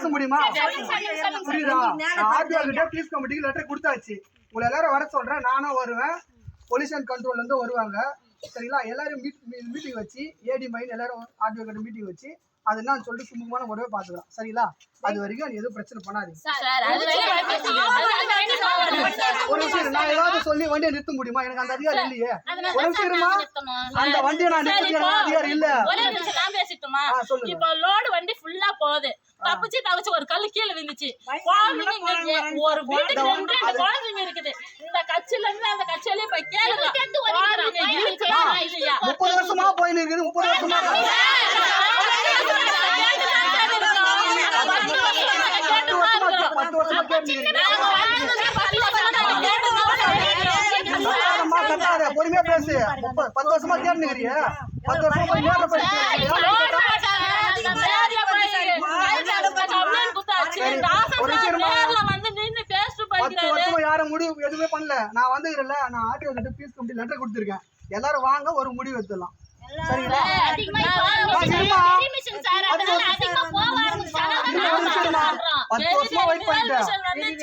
பேச முடியுமா? புரியுதா? ஆர்டிஓ கிட்ட பீஸ் கமிட்டிக்கு லெட்டர் கொடுத்தாச்சு. உங்களை எல்லாரும் வர சொல்றேன். நானும் வருவேன். பொல்யூஷன் கண்ட்ரோல்ல இருந்து வருவாங்க. சரிங்களா? எல்லாரும் மீட் மீட்டிங் வச்சு ஏடி மைன் எல்லாரும் ஆர்டிஓ கிட்ட மீட்டிங் வச்சு அது என்னன்னு சொல்லிட்டு சுமூகமான முறையை பார்த்துக்கலாம். சரிங்களா? அது வரைக்கும் நீ எதுவும் பிரச்சனை பண்ணாதீங்க. சார் அது வரைக்கும் வண்டி அது வரைக்கும் போகாது சார். ஒரு நிமிஷம். நான் ஏதாவது சொல்லி வண்டியை நிறுத்த முடியுமா? எனக்கு அந்த அதிகாரம் இல்லையே. ஒரு நிமிஷம். அந்த வண்டியை நான் நிறுத்தி அதிகாரம் இல்ல. ஒரே நிமிஷம் நான் பேசிட்டுமா? ஆ, சொல்லுங்க. இப்போ லோடு வண்டி ஃபுல்லா போகுது. தப்பிச்சு தவிச்சு ஒரு கல்லு கீழே விழுந்துச்சு குழந்தைங்க ஒரு வீட்டுக்கு ரெண்டு ரெண்டு குழந்தைங்க இருக்குது இந்த கட்சியில இருந்து அந்த கட்சியிலே போய் கேளுங்க முப்பது வருஷமா போயின்னு இருக்குது முப்பது வருஷமா பத்து பொறுமையா பேசு பத்து வருஷமா கேட்டுருக்கிறிய பத்து வருஷமா போய் நேர்ல போய் கேட்டுருக்கியா? பத்து வருஷமா யாரும் முடிவு எதுவுமே பண்ணல. நான் வந்துக்கிறேன்ல நான் ஆர்டிஓ கிட்ட பீஸ் கமிட்டி லெட்டர் கொடுத்துருக்கேன். எல்லாரும் வாங்க ஒரு முடிவு எடுத்துடலாம். சரிங்களா? பத்து வருஷமா வெயிட் பண்ணிட்டேன்.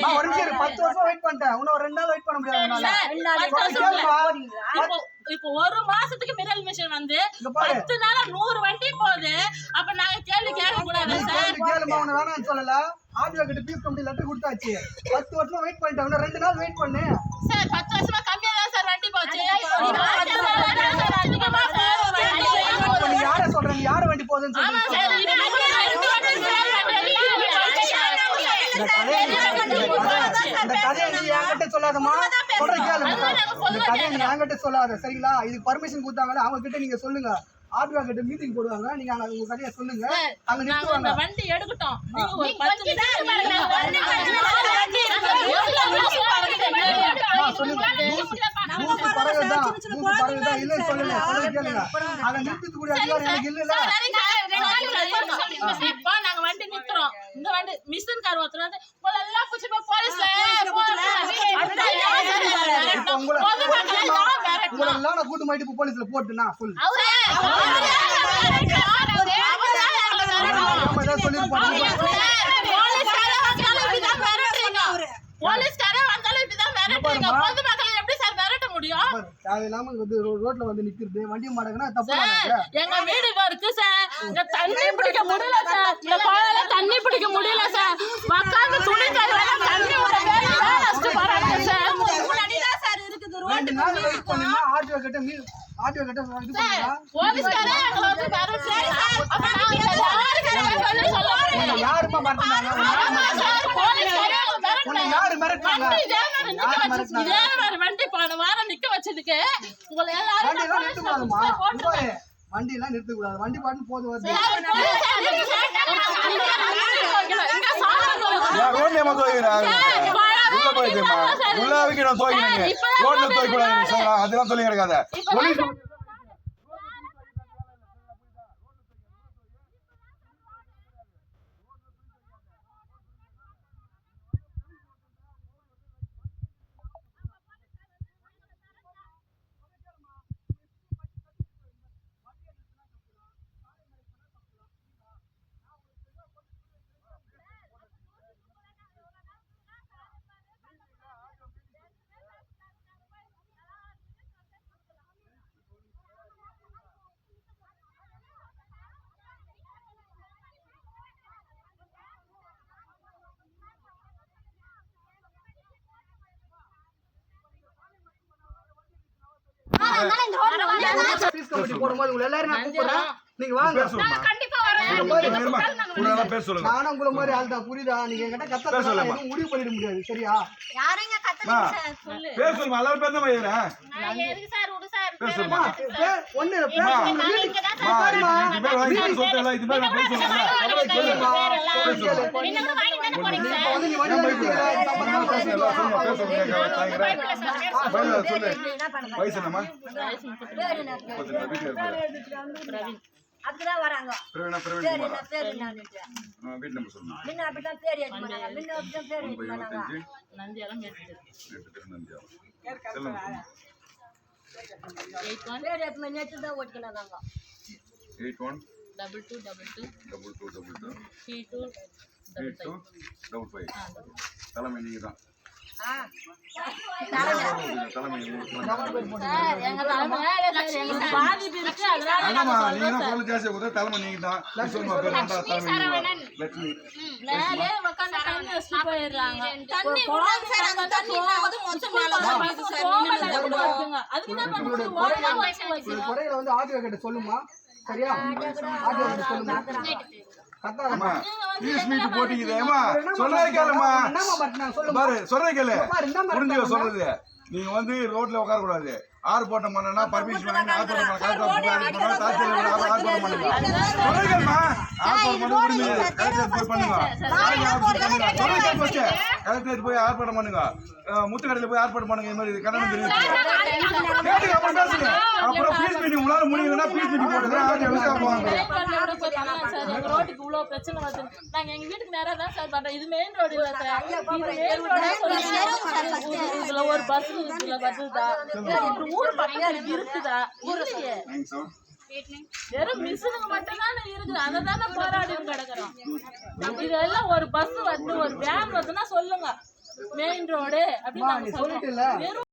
நான் ஒரு நிமிஷம் பத்து வருஷம் வெயிட் பண்ணிட்டேன். இன்னும் ஒரு ரெண்டு நாள் வெயிட் பண்ண முடியாது. இப்போ ஒரு மாசத்துக்கு மிரல் மிஷின் வந்து. பத்து நாளா நூறு வண்டி போகுது. அப்ப நாங்க கேள்வி கேட்க கூடாது சார்? வேணாம்னு சொல்லல. ஆர்டிஓ கிட்ட பீஸ் கமிட்டி லெட்டர் கொடுத்தாச்சு. பத்து வருஷமா வெயிட் பண்ணிட்டேன். இன்னும் ரெண்டு நாள் வெயிட் பண்ணு. சார் பத்து வருஷமா கம்மியா தான் சார் வண்டி போச்சு. யார சொல்ற நீ யார வண்டி போகுதுன்னு சொல்லி. என்கிட்ட சொல்லாதம்மா. சொல்ற கேளு இந்த கதையை நீ என்கிட்ட சொல்லாத சரிங்களா? இதுக்கு பர்மிஷன் கொடுத்தாங்களே அவங்க கிட்ட நீங்க சொல்லுங்க. ஆர்டிஓ கிட்ட மீட்டிங் போடுவாங்க. நீங்க அங்க உங்க கதையை சொல்லுங்க. அங்க நாங்க நிறுத்துவாங்க. இந்த வண்டி எடுக்கட்டும். நீங்க ஒரு பத்து நிமிஷம் சொல்லுங்க. சொல்லல கேளுங்க. நிறுத்தக்கூடிய அதிகாரம் எனக்கு நாங்க வண்டி நிக்கிறோம் இந்த வண்டி மிஷின் கார் ஒருத்தர் வந்து உங்களை எல்லாம் பிடிச்சி போய் போலீஸ்ல இப்ப உங்களை பொதுமக்களை எல்லாம் நான் கூட்டு மாட்டி போலீஸ்ல சொல்லு சொல்லிருப்பாங்க. போலீஸ்காரே வந்தாலும் இப்படிதான் மிரட்டுறீங்க பொதுமக்களை எப்படி சார் மிரட்ட முடியும் தேவையில்லாம வந்து ரோட்ல வந்து நிக்கிறது வண்டி மாடகுனா தப்பு எங்க வீடு இருக்கு சார் தண்ணி பிடிக்க முடியல சார் இந்த தண்ணி பிடிக்க முடியல சார் உட்காந்து துணி கழுவலாம் தண்ணி விட வேலை கஷ்டப்படுறாங்க சார் ரெண்டு நாள் வெயிட் ஆர்டிஓ கிட்ட மீ ஆர்டிஓ கிட்ட இது போலீஸ்காரே வந்து அப்ப சொல்லி சொல்ல உன்னை யாரு மிரட்டுறாங்க வண்டி இதே மாதிரி போன வாரம் நிக்க வச்சதுக்கு உங்களை எல்லாரும் வண்டி எல்லாம் நிறுத்த கூடாதுமா போலீஸ்ல போட்டு வண்டி எல்லாம் வண்டி பாட்டு போது வருது ரோட்ல? உள்ள போயிடுமா உள்ள வைக்கணும் துவைக்கணும் ரோட்ல துவைக்க கூடாது சார். அதெல்லாம் சொல்லி கிடக்காத. போடும்போது உங்களை எல்லாரும் நான் கூப்பிடுறேன். நீங்க வாங்க. சொல்லுங்க. நானும் உங்களை மாதிரி ஆள் தான் புரியுதா? நீங்க என்கிட்ட கத்த. எதுவும் முடிவு பண்ணிட முடியாது. சரியா? பேர் சொல்லுமா? எல்லாரும் பேர் தான் ஒண்ணு பேர் அம்மா. சொல்லுங்க. வீட்டுக்கு- அம்மா, இது பேர் வாங்கி இது நான் வண்டியில நிறுத்திக்கிற, இது இருக்கு அப்படிதான் வராங்க பிரவீனா பிரவீன் பேர் குமாரா என்ன பேர் என்னன்னுட்டு ஆ, வீட்டு நம்பர் சொல்லுங்க முன்ன அப்படிதான் பேர் எடுத்து போனாங்க முன்ன அப்படிதான் பேர் போனாங்க செல்லுங்க ஒன் பேர் எடுத்து நேற்று தான் ஓட்டிக்கினாங்க eight one double two double two double two double two three two seven two double five தலைமை நீங்க தான் ஆ. தலைமை. சார் எங்க தலைமை எங்களுக்கு பாதிப்பு இருக்கு அதனால ஆமாம்மா நாங்க நீங்க சொல்றோம் தான் பொருள் ஜாஸ்தியாக கொடுத்தா தலைமை நீங்க தான் விஸ்வமா பேர் தான் தலைமை நீங்க தான். லட்சுமி. மேலே உட்காந்து தண்ணி வச்சுட்டு போயிடுறாங்க. தண்ணி விடுறாங்க சார், அந்த தண்ணினாவது மொத்தம் மேல தான் போகுது. சார், நின்னு தான் அதுக்கு தான் கொஞ்சம் ஓரமா வச்சு உங்க வைக்கிறோம் குறைகளை வந்து கிட்ட சொல்லுமா? சரியா? கத்தாதம்மா பீஸ் மீட் போட்டீங்க ஏமா சொல்றதை கேளுமா. பாரு சொல்றதை கேளு. புரிஞ்சு? சொல்றது. நீங்க வந்து ரோட்ல உட்கார கூடாது ஆர்ப்பாட்டம் பண்ணனா பர்மிஷன் வாங்கி ஆர்ப்பாட்டம் பண்ண கலெக்டர் ஆர்ப்பாட்டம் பண்ணுங்க சொல்றதை கேளுமா. ஆர்ப்பாட்டம் பண்ண முடியுது கலெக்டர் போய் பண்ணுங்க. சொல்றதை கேளு ஃபர்ஸ்ட் கலெக்டர் போய் ஆர்ப்பாட்டம் பண்ணுங்க. முத்துக்கடையில போய் ஆர்ப்பாட்டம் பண்ணுங்க இந்த மாதிரி கண்டனம் தெரிவிச்சு கேட்டுங்க அப்புறம் பேசுங்க. அப்புறம் முடியலன்னா போவாங்க. ரோட்டுக்கு இவ்வளவு பிரச்சனை வருது. நாங்க எங்க வீட்டுக்கு நேரா தான் சார் பண்றோம். இது மெயின் ரோடு இல்ல சார். இது மெயின் ரோடு இதுல ஒரு பஸ் இதுல வருதா ஒரு ஊர் பக்கத்துல இருக்குதா? இல்லையே. வெறும் மிஷினுக்கு மட்டும் தானே இருக்குது. அதை தானே போராடி கிடக்குறோம். இதெல்லாம் ஒரு பஸ் வந்து ஒரு வேன் வருதுன்னா சொல்லுங்க. மெயின் ரோடு அப்படின்னு நாங்க சொல்லிட்டு